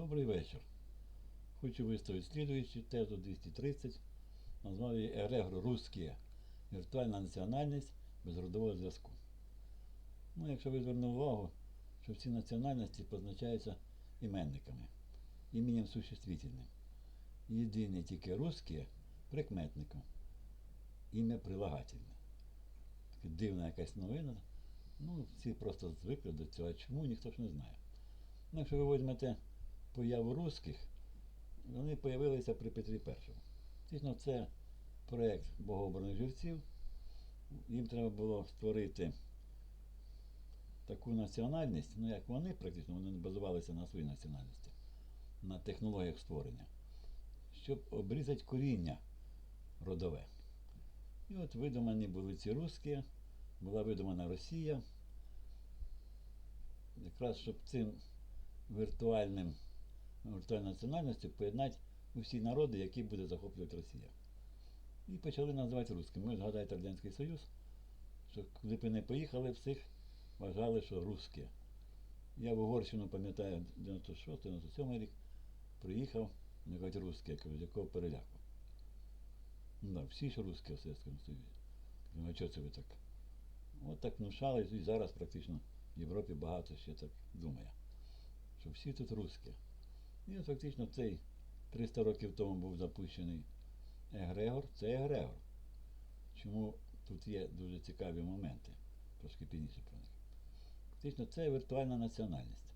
Добрий вечір. Хочу виставити слідуючу тезу 230. Назвав її Ерегро Русське. Віртуальна національність без родового зв'язку. Ну, якщо ви звернули увагу, що всі національності позначаються іменниками, іменем существительним. Єдине тільки русське прикметником. Ім'я прилагательне. Така дивна якась новина. Ну, всі просто звикли до цього, а чому ніхто ж не знає. Ну, якщо ви візьмете появу русських, вони з'явилися при Петрі І. Фактично, це проєкт богообраних живців. Їм треба було створити таку національність, ну як вони практично, вони базувалися на своїй національності, на технологіях створення, щоб обрізати коріння родове. І от видумані були ці русські, була видумана Росія. Якраз щоб цим віртуальним національністю поєднати усі народи, які буде захоплювати Росія. І почали називати русскими. Ви згадаєте Радянський Союз, що куди б не поїхали, всіх вважали, що русські. Я в Угорщину пам'ятаю 96-97 рік, приїхав, не кажуть русські, я кажу, з якого переляку. Ну, да, всі ж русські в Совєтському Союзі. А чого це ви так? От так внушали, і зараз практично в Європі багато ще так думає, що всі тут русські. І от фактично цей 300 років тому був запущений Егрегор, це Егрегор. Чому тут є дуже цікаві моменти, трошки пізніше про них. Фактично це віртуальна національність.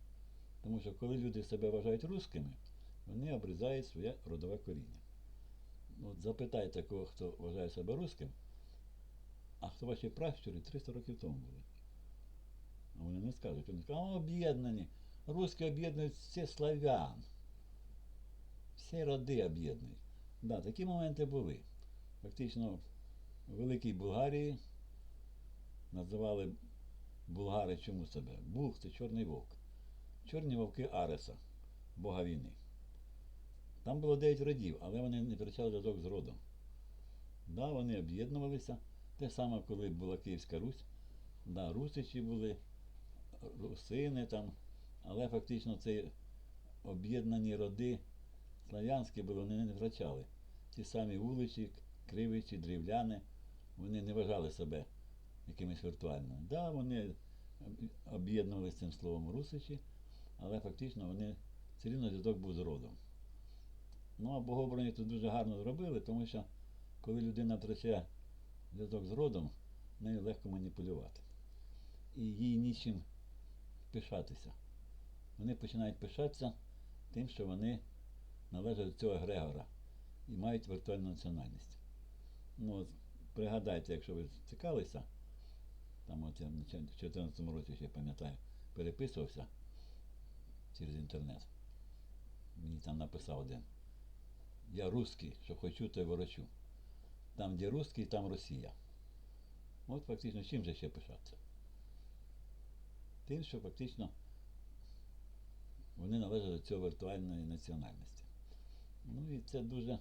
Тому що коли люди себе вважають русскими, вони обрізають своє родове коріння. Ну, От запитайте кого, хто вважає себе русским, а хто ваші пращури 300 років тому були. А вони не скажуть, вони скажуть, а об'єднані. Русські об'єднують всі славян. Всі роди об'єднують. Да, такі моменти були. Фактично, в Великій Булгарії називали булгари чому себе? Булг це чорний вовк. Чорні вовки Ареса, бога війни. Там було 9 родів, але вони не втрачали зв'язок з родом. Да, вони об'єднувалися. Те саме, коли була Київська Русь. Да, русичі були, русини там, але фактично це об'єднані роди слав'янські були, вони не втрачали. Ті самі вуличі, кривичі, дрівляни, вони не вважали себе якимись віртуальними. Да, вони об'єднувалися цим словом русичі, але фактично вони все рівно зв'язок був з родом. Ну, а богобрані тут дуже гарно зробили, тому що коли людина втрачає зв'язок з родом, нею легко маніпулювати. І їй нічим пишатися. Вони починають пишатися тим, що вони належать до цього Грегора і мають віртуальну національність. Ну, пригадайте, якщо ви цікавилися, там от я в 2014 році ще пам'ятаю, переписувався через інтернет. Мені там написав один. Я русський, що хочу, то й ворочу. Там, де русський, там Росія. От фактично чим же ще пишатися? Тим, що фактично вони належать до цього віртуальної національності. Ну і це дуже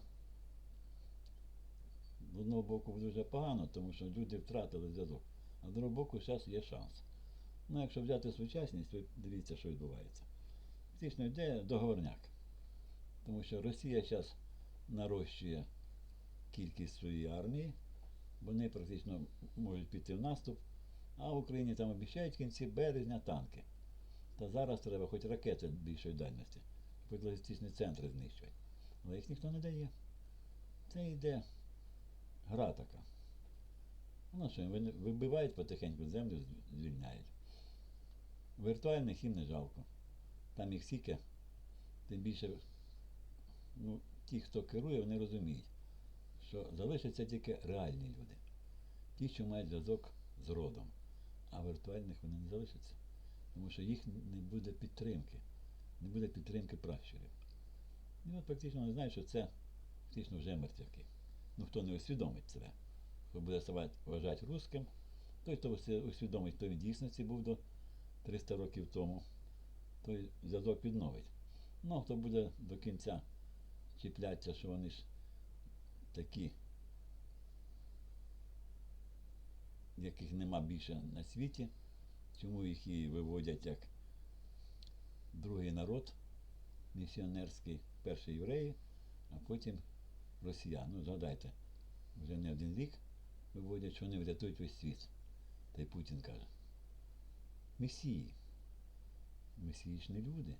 з одного боку дуже погано, тому що люди втратили зв'язок. А з другого боку, зараз є шанс. Ну, якщо взяти сучасність, ви дивіться, що відбувається. Фактично йде договорняк. Тому що Росія зараз нарощує кількість своєї армії, вони практично можуть піти в наступ, а в Україні там обіцяють в кінці березня танки. Та зараз треба хоч ракети більшої дальності, хоч логістичні центри знищувати. Але їх ніхто не дає. Це йде гра така. Ну що, вибивають потихеньку землю, звільняють. Віртуальних їм не жалко. Там їх стільки, тим більше ну, ті, хто керує, вони розуміють, що залишаться тільки реальні люди. Ті, що мають зв'язок з родом. А віртуальних вони не залишаться. Тому що їх не буде підтримки. Не буде підтримки пращурів. І от практично вони знають, що це фактично вже мертвяки. Ну, хто не усвідомить себе, хто буде себе вважати русским, той, хто усвідомить, хто в дійсності був до 300 років тому, той зв'язок відновить. Ну, хто буде до кінця чіплятися, що вони ж такі, яких нема більше на світі, чому їх і виводять як другий народ, місіонерський, перші євреї, а потім росіяни. Ну, згадайте, вже не один рік виводять, що вони врятують весь світ. Та й Путін каже. Месії. Месіїчні люди.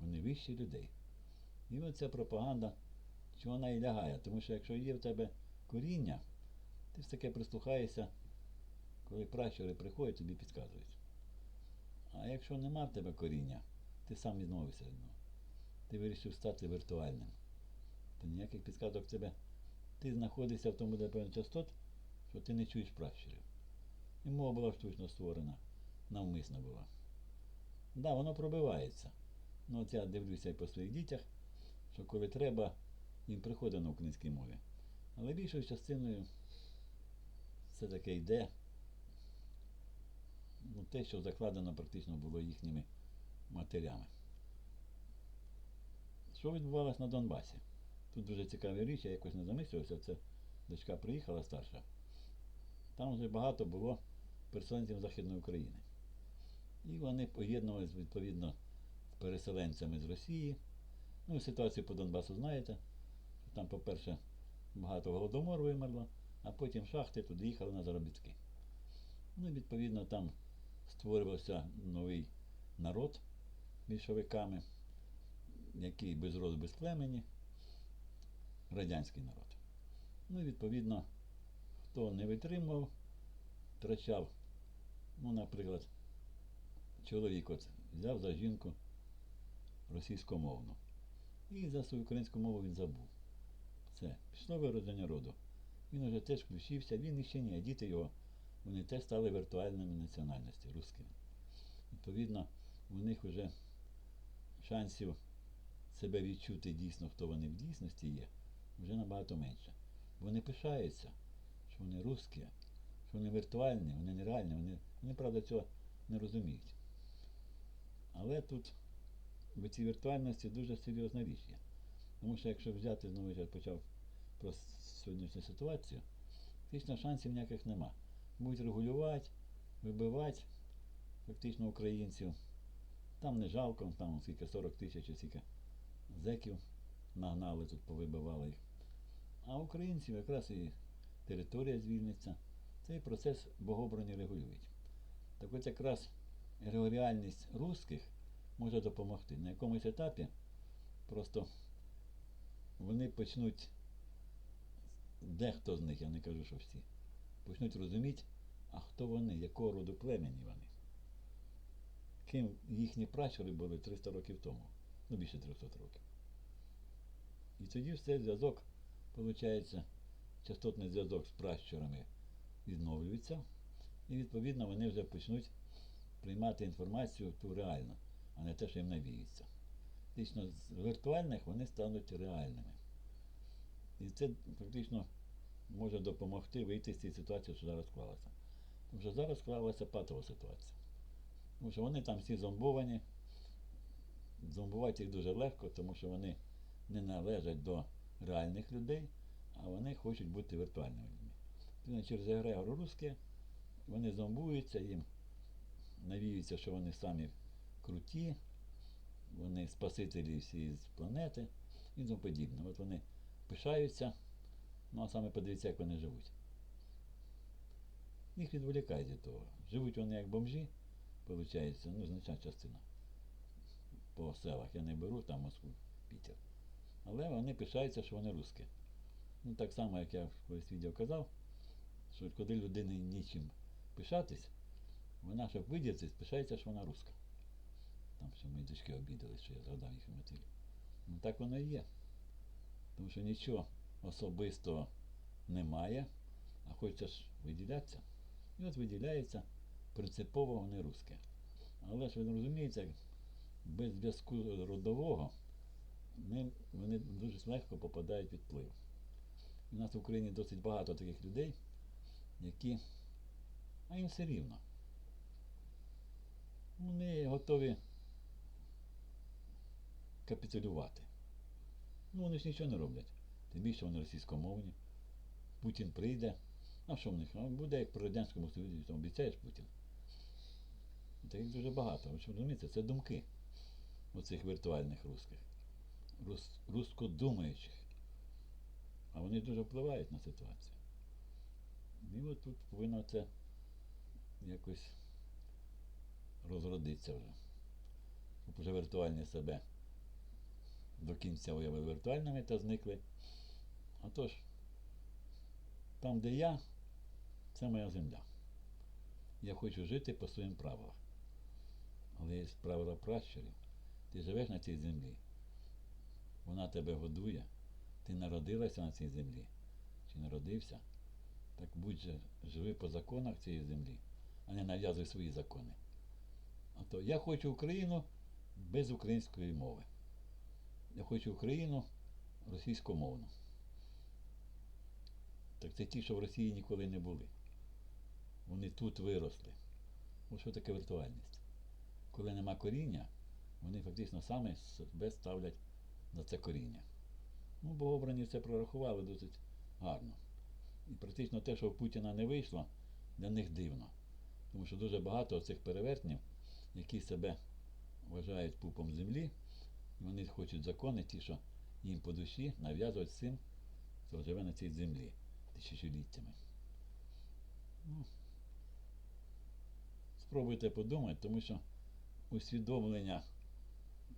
Вони вищі людей. І оця пропаганда, що вона і лягає. Тому що якщо є в тебе коріння, ти ж таке прислухаєшся, коли пращури приходять, тобі підказують. А якщо нема в тебе коріння, ти сам відмовився від нього. Ти вирішив стати віртуальним. То ніяких підказок тебе. Ти знаходишся в тому, де певний частот, що ти не чуєш пращурів. І мова була штучно створена, навмисно була. Так, да, воно пробивається. Ну, от я дивлюся і по своїх дітях, що коли треба, їм приходить на українській мові. Але більшою частиною все таке йде. Ну, те, що закладено практично було їхніми матерями. Що відбувалося на Донбасі? Тут дуже цікаві річ, я якось не замислювався, це дочка приїхала старша. Там вже багато було переселенців Західної України. І вони поєднувалися відповідно з переселенцями з Росії. Ну, ситуацію по Донбасу знаєте. Там, по-перше, багато голодомор вимерло, а потім шахти туди їхали на заробітки. Ну, і відповідно, там створювався новий народ більшовиками, який без роду, без племені, радянський народ. Ну і відповідно, хто не витримував, втрачав, ну, наприклад, чоловік от взяв за жінку російськомовну. І за свою українську мову він забув. Все, пішло виродження роду. Він вже теж включився, він іще ні, а діти його, вони теж стали віртуальними національності, русскими. Відповідно, у них вже шансів себе відчути дійсно, хто вони в дійсності є, вже набагато менше. Вони пишаються, що вони русські, що вони віртуальні, вони нереальні, вони, вони правда, цього не розуміють. Але тут в цій віртуальності дуже серйозна річ є. Тому що якщо взяти, знову я почав про сьогоднішню ситуацію, фактично шансів ніяких нема. Будуть регулювати, вибивати фактично українців. Там не жалко, там скільки 40 тисяч, скільки зеків нагнали тут, повибивали їх. А українців якраз і територія звільниться. Цей процес богобрані регулюють. Так от якраз регоріальність русських може допомогти. На якомусь етапі просто вони почнуть, дехто з них, я не кажу, що всі, почнуть розуміти, а хто вони, якого роду племені вони. Ким їхні пращури були 300 років тому, ну більше 300 років. І тоді все зв'язок, виходить, частотний зв'язок з пращурами відновлюється, і відповідно вони вже почнуть приймати інформацію ту реальну, а не те, що їм навіється. Фактично, з віртуальних вони стануть реальними. І це фактично може допомогти вийти з цієї ситуації, що зараз склалася. Тому що зараз склалася патова ситуація. Тому що вони там всі зомбовані. Зомбувати їх дуже легко, тому що вони не належать до реальних людей, а вони хочуть бути віртуальними людьми. Через егрегор русське вони зомбуються, їм навіються, що вони самі круті, вони спасителі всієї планети і тому подібне. От вони пишаються, ну а саме подивіться, як вони живуть. Їх відволікають від того. Живуть вони як бомжі, виходить, ну, значна частина по селах. Я не беру там Москву, Пітер. Але вони пишаються, що вони русські. Ну так само, як я в колись відео казав, що коли людині нічим пишатись, вона, щоб видітись, пишається, що вона руска. Там що мої дочки обідали, що я згадав їх матері. Ну так воно і є. Тому що нічого особистого немає, а хочеться виділятися. І от виділяється, принципово вони русські. Але ж ви розумієте, без зв'язку родового ми, вони дуже легко попадають під вплив. У нас в Україні досить багато таких людей, які, а їм все рівно. Вони готові капітулювати. Ну, вони ж нічого не роблять. Тим більше вони російськомовні. Путін прийде. А що в них? Буде як при Радянському Союзі, там обіцяєш Путін. Таких дуже багато. Ви що розумієте, це думки. оцих віртуальних русських, рус, рускодумаючих. А вони дуже впливають на ситуацію. І от тут повинно це якось розродитися вже. Щоб вже віртуальні себе до кінця уявили віртуальними та зникли. А то ж, там, де я, це моя земля. Я хочу жити по своїм правилам. Але є правила пращурів. Ти живеш на цій землі. Вона тебе годує. Ти народилася на цій землі. Чи народився? Так будь же живи по законах цієї землі, а не нав'язуй свої закони. А то я хочу Україну без української мови. Я хочу Україну російськомовну. Так це ті, що в Росії ніколи не були. Вони тут виросли. Ось що таке віртуальність. Коли нема коріння, вони фактично саме себе ставлять на це коріння. Ну, богобрані це прорахували досить гарно. І практично те, що в Путіна не вийшло, для них дивно. Тому що дуже багато цих перевертнів, які себе вважають пупом землі, і вони хочуть закони, ті, що їм по душі, нав'язують цим, хто живе на цій землі тисячоліттями. Ну, спробуйте подумати, тому що усвідомлення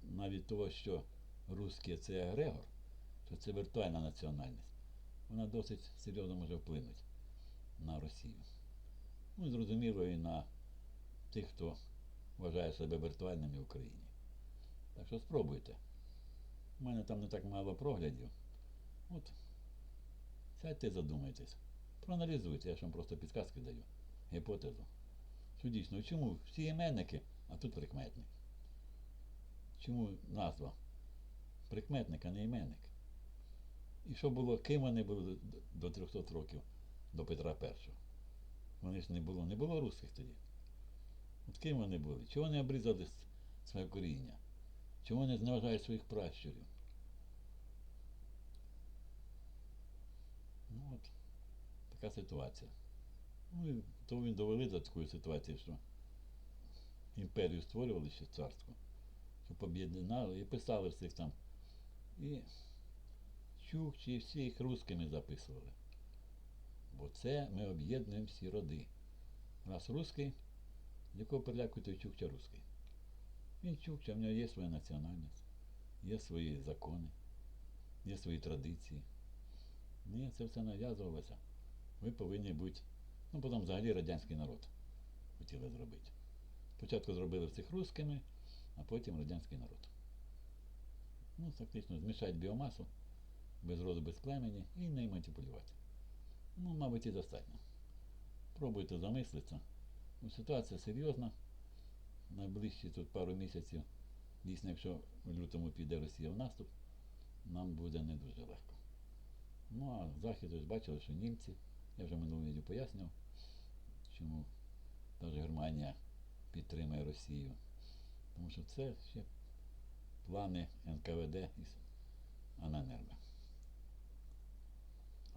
навіть того, що русські це Егрегор, що це віртуальна національність, вона досить серйозно може вплинути на Росію. Ну і зрозуміло і на тих, хто вважає себе віртуальними в Україні. Так що спробуйте. У мене там не так мало проглядів. От сядьте задумайтесь. Проаналізуйте, я ж вам просто підказки даю. Гіпотезу. Що дійсно, чому всі іменники, а тут прикметник? Чому назва? Прикметник, а не іменник. І що було, ким вони були до 300 років до Петра І? Вони ж не було, не було русських тоді. От ким вони були? Чого вони обрізали своє коріння? Чому вони зневажають своїх пращурів? Ну от, така ситуація. Ну і то він довели до такої ситуації, що імперію створювали ще царську, щоб об'єднали і писали всіх там. І чукчі, і всі їх русскими записували. Бо це ми об'єднуємо всі роди. Раз русський, якого переляку той чукча русський. Він чукча, в нього є своя національність, є свої закони, є свої традиції. Ні, це все нав'язувалося. Ви повинні бути. Ну, потім взагалі радянський народ хотіли зробити. Спочатку зробили всіх русскими, а потім радянський народ. Ну, фактично, змішати біомасу без роду, без племені і не маніпулювати. Ну, мабуть, і достатньо. Пробуйте замислитися. Ну, ситуація серйозна. Найближчі тут пару місяців, дійсно, якщо в лютому піде Росія в наступ, нам буде не дуже легко. Ну а Захід ось бачили, що німці, я вже минулого відео пояснював, чому навіть Германія підтримує Росію. Тому що це ще плани НКВД і с-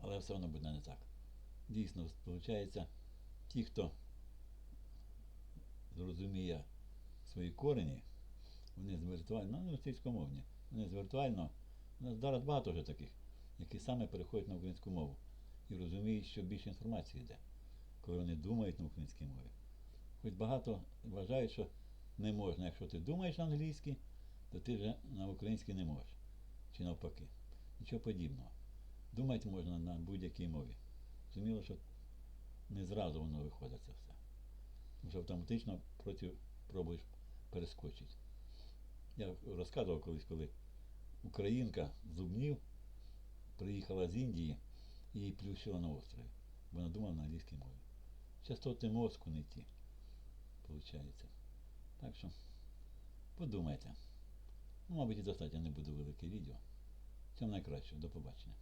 Але все одно буде не так. Дійсно, виходить, ті, хто зрозуміє свої корені, вони з віртуально, ну, російськомовні, вони з віртуально, у нас зараз багато вже таких, які саме переходять на українську мову і розуміють, що більше інформації йде, коли вони думають на українській мові. Хоч багато вважають, що не можна, якщо ти думаєш англійськи, то ти вже на українській не можеш. Чи навпаки. Нічого подібного. Думати можна на будь-якій мові. Зрозуміло, що не зразу воно виходить це все. Тому що автоматично проти пробуєш перескочити. Я розказував колись, коли українка зубнів приїхала з Індії і її плющила на острові. Вона думала на англійській мові. Частоти мозку не ті, виходить. Так що подумайте. Ну, мабуть, і достатньо не буде велике відео. Всім найкращого. До побачення.